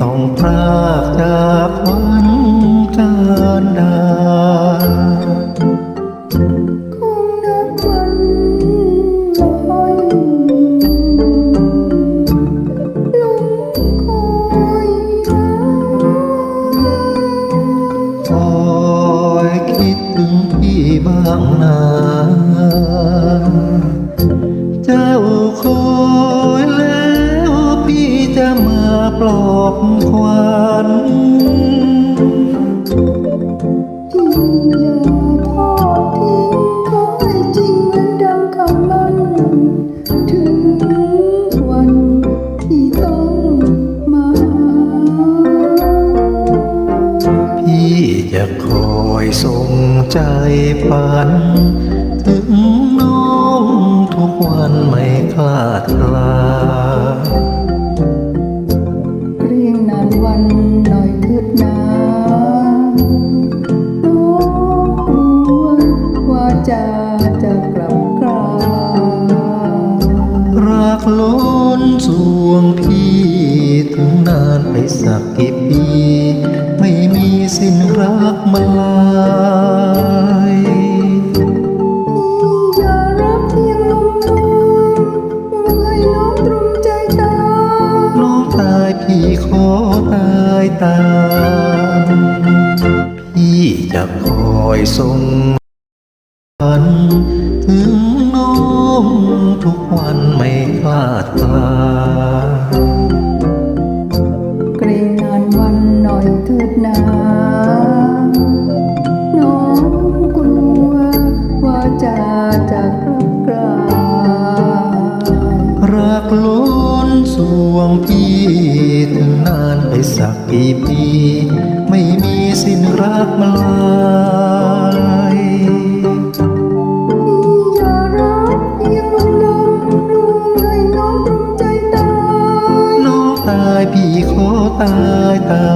ต้องพรากจากวันการดาคงนับวันลอยลงคอยหาคอยคิดถึงพี่บางนะเจ้าคอ ปลอบควันพี่อย่าทอดทิ้งขอให้จริงเหมือนดังคำมันถึงวันที่ต้องมาหาพี่จะคอยส่งใจฝัน ถึงน้องทุกวันไม่คลาดคลา กลับกลารักล้นสวงพี่ถึงนานไปสักกี่ปี ไม่มีสิ้นรักมาลายอย่ารักเพียงลมลมให้น้องตรุมใจตายน้องตายพี่ขอตายตามพี่จะคอยส่งฝัน ทุกวันไม่คลาดคลาเกรงนานวันหน่อยเถิดนาน้องกลัวว่าจะจะกลับกลารักล้นสวงพี่ถึงนานไปสักกี่ปี ไม่มีสิ้นรักมาลาย พี่ขอตายตา